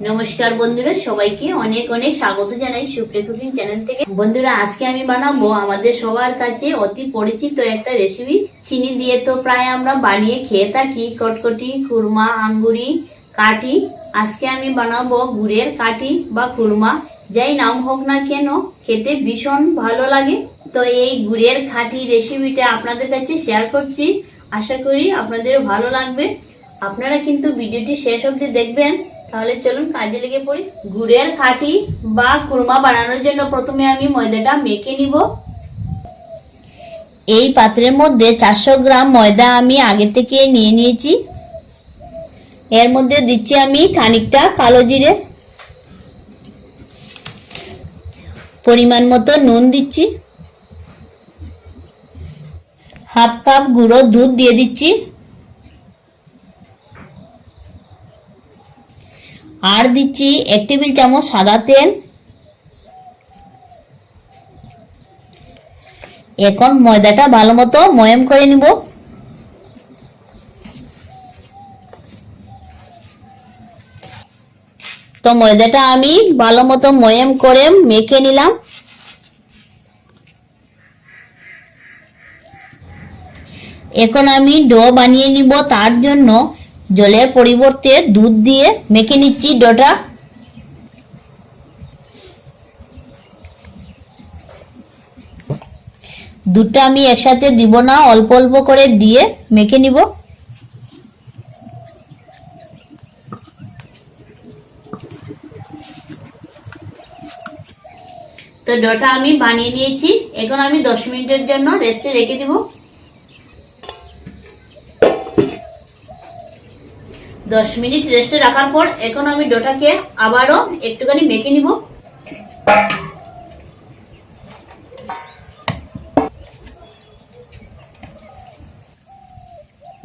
নমস্কার বন্ধুরা, সবাইকে অনেক অনেক স্বাগত জানাই সুপ্রিয় কুকিং চ্যানেল থেকে। বন্ধুরা, আজকে আমি বানাবো আমাদের সবার কাছে অতি পরিচিত একটা রেসিপি চিনি দিয়ে তো প্রায় আমরা বানিয়ে খেয়ে থাকি। কটকটি কুরমা আঙ্গুরি কাঠি আজকে আমি বানাবো গুড়ের কাঠি বা কুরমা যাই নাম হোক না কেন, খেতে ভীষণ ভালো লাগে। তো এই গুড়ের খাঁটি রেসিপিটা আপনাদের কাছে শেয়ার করছি। আশা করি আপনাদেরও ভালো লাগবে। আপনারা কিন্তু ভিডিওটি শেষ অবধি দেখবেন। তাহলে চলুন কাজে লেগে পড়ি। গুড়ের খাঁটি বা খুরমা বানানোর জন্য প্রথমে আমি ময়দাটা মেখে নিব। এই পাত্রের মধ্যে চারশো গ্রাম ময়দা আমি আগে থেকে নিয়ে নিয়েছি। এর মধ্যে দিচ্ছি আমি খানিকটা কালো জিরে। পরিমাণ মতো নুন দিচ্ছি। হাফ কাপ গুঁড়ো দুধ দিয়ে দিচ্ছি। আর দিচ্ছি এক টেবিল চামচ সাদা তেল। এখন ময়দাটা ভালো মতো ময়ম করে নিব। তো ময়দাটা আমি ভালো মতো ময়ম করে মেখে নিলাম। এখন আমি ডো বানিয়ে নিব তার জন্য। জলের পরিবর্তে দুধ দিয়ে মেখে নিচ্ছি ডোটা। দুধটা আমি একসাথে দিব না, অল্প অল্প করে দিয়ে মেখে নিব। তো ডোটা আমি বানিয়ে নিয়েছি, এখন আমি দশ মিনিটের জন্য রেস্টে রেখে দিব। দশ মিনিট রেস্টে রাখার পর এখন আমি ডোটাকে আবারও একটুখানি মেখে নিব।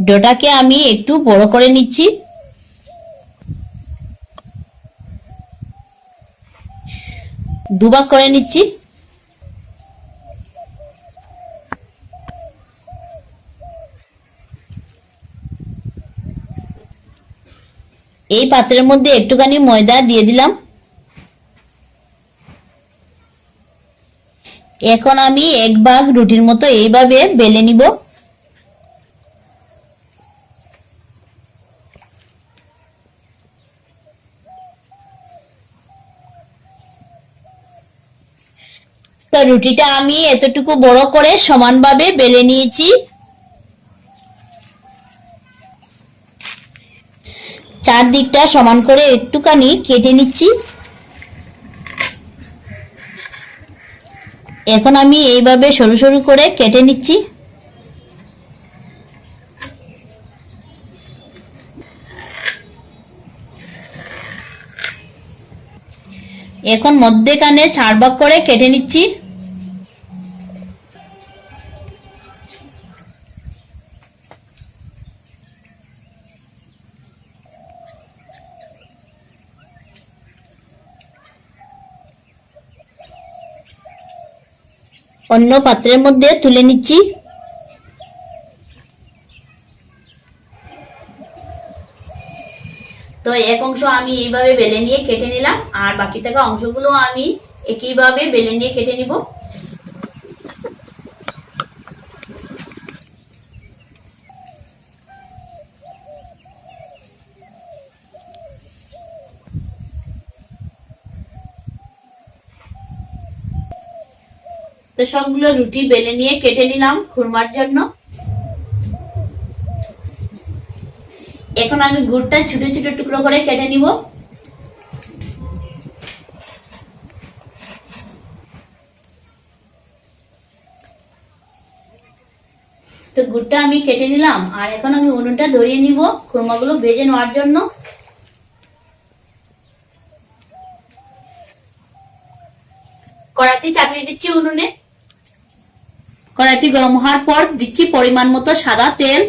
ডোটাকে আমি একটু বড় করে নিচ্ছি। দুবার করে নিচ্ছি। এই পাত্রের মধ্যে একটুখানি ময়দা দিয়ে দিলাম। এখন আমি এক ভাগ রুটির মতো এইভাবে বেলে নিব। তো রুটিটা আমি এতটুকু বড় করে সমানভাবে বেলে নিয়েছি। চারদিকটা সমান করে একটুখানি কেটে নিচ্ছি। এখন আমি এইভাবে সরু সরু করে কেটে নিচ্ছি। এখন মধ্যেখানে চার ভাগ করে কেটে নিচ্ছি। অন্য পাত্রের মধ্যে তুলে নিচ্ছি। তো এক অংশ আমি এইভাবে বেলে নিয়ে কেটে নিলাম, আর বাকি থাকা অংশগুলো আমি একইভাবে বেলে নিয়ে কেটে নিব। তো সবগুলো রুটি বেলে নিয়ে কেটে নিলাম খুরমার জন্য। এখন আমি গুড়টা ছোট ছোট টুকরো করে কেটে নিব। তো গুড়টা আমি কেটে নিলাম, আর এখন আমি উনুনটা ধরিয়ে নিব খুরমাগুলো ভেজে নেওয়ার জন্য। কড়াটি চাপিয়ে দিচ্ছি উনুনে। কড়াটি গরম হওয়ার পর দিচ্ছি পরিমাণ মতো সাদা তেল।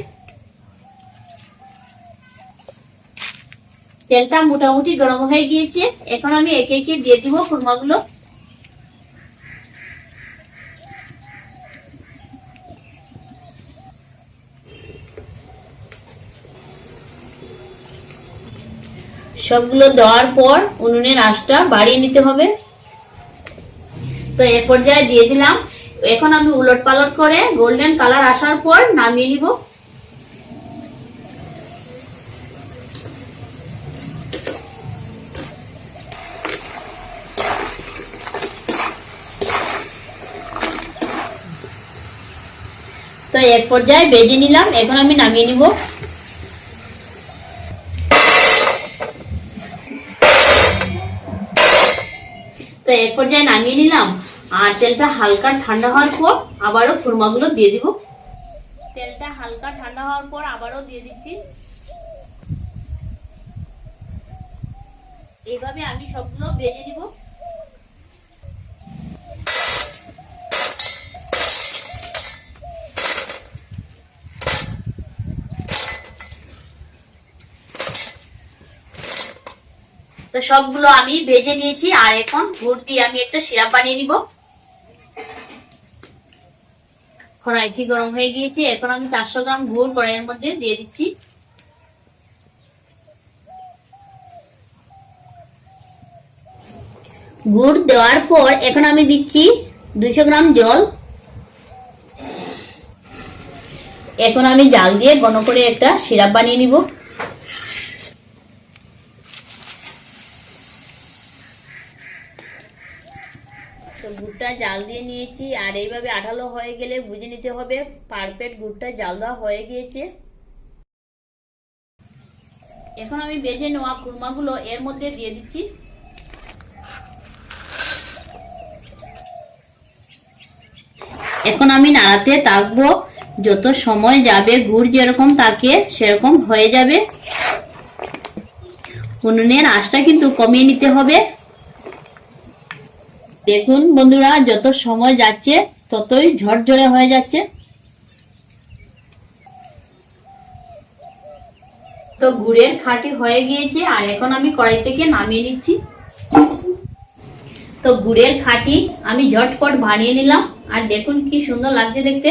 তেলটা মোটামুটি গরম হয়ে গিয়েছে। এখন আমি একে একে দিয়ে দিব খুরমাগুলো। সবগুলো দেওয়ার পর উনুনের আঁচটা বাড়িয়ে নিতে হবে। তো এ পর্যায়ে দিয়ে দিলাম এখন আমি উলট পালট করে গোল্ডেন কালার আসার পর নামিয়ে নিব। তো এক পর্যায়ে বেজে নিলাম, এখন আমি নামিয়ে নিব। তো এক পর্যায়ে নামিয়ে নিলাম। আর তেলটা হালকা ঠান্ডা হওয়ার পর আবারও খুরমাগুলো দিয়ে দিব। তেলটা হালকা ঠান্ডা হওয়ার পর আবারও দিয়ে দিচ্ছি। এইভাবে আমি সবগুলো ভেজে দিব তো সবগুলো আমি ভেজে নিয়েছি, আর এখন গুড় দিয়ে আমি একটা সিরাপ বানিয়ে নিব। কড়াইটি গরম হয়ে গিয়েছে এখন আমি চারশো গ্রাম গুড় কড়াইয়ের মধ্যে দিয়ে দিচ্ছি। গুড় দেওয়ার পর এখন আমি দিচ্ছি দুশো গ্রাম জল। এখন আমি জাল দিয়ে ঘন করে একটা সিরাপ বানিয়ে নিব। তো গুড়টা জাল দিয়ে নিয়েছি, আর এইভাবে আঠালো হয়ে গেলে বুঝে নিতে হবে পারফেক্ট গুড়টা জাল দেওয়া হয়ে গিয়েছে। এখন আমি বেজে নেওয়া কুরমাগুলো এর মধ্যে দিয়ে দিচ্ছি। এখন আমি নাড়াতে থাকব, যত সময় যাবে গুড় যেরকম থাকে সেরকম হয়ে যাবে। উনুনের আঁচটা কিন্তু কমিয়ে নিতে হবে। দেখুন বন্ধুরা, যত সময় যাচ্ছে, ততই ঝরঝরে হয়ে যাচ্ছে। তো গুড়ের খাঁটি হয়ে গিয়েছে, আর এখন আমি কড়াই থেকে নামিয়ে নিচ্ছি। তো গুড়ের খাঁটি আমি ঝটপট বানিয়ে নিলাম, আর দেখুন কি সুন্দর লাগছে দেখতে।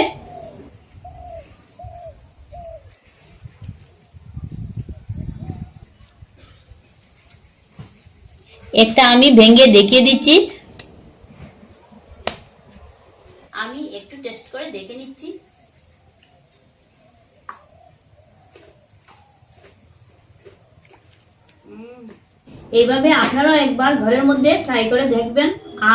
একটা আমি ভেঙে দেখিয়ে দিচ্ছি আমি একটু টেস্ট করে দেখে নিচ্ছি উম, এইভাবে আপনারাও একবার ঘরের মধ্যে ট্রাই করে দেখবেন।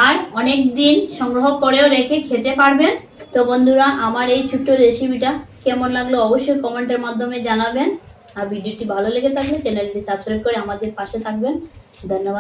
আর অনেক দিন সংগ্রহ করেও রেখে খেতে পারবেন। তো বন্ধুরা, আমার এই ছোট্ট রেসিপিটা কেমন লাগল অবশ্যই কমেন্টের মাধ্যমে জানাবেন। আর ভিডিওটি ভালো লেগে থাকলে চ্যানেলটি সাবস্ক্রাইব করে আমাদের পাশে থাকবেন। ধন্যবাদ।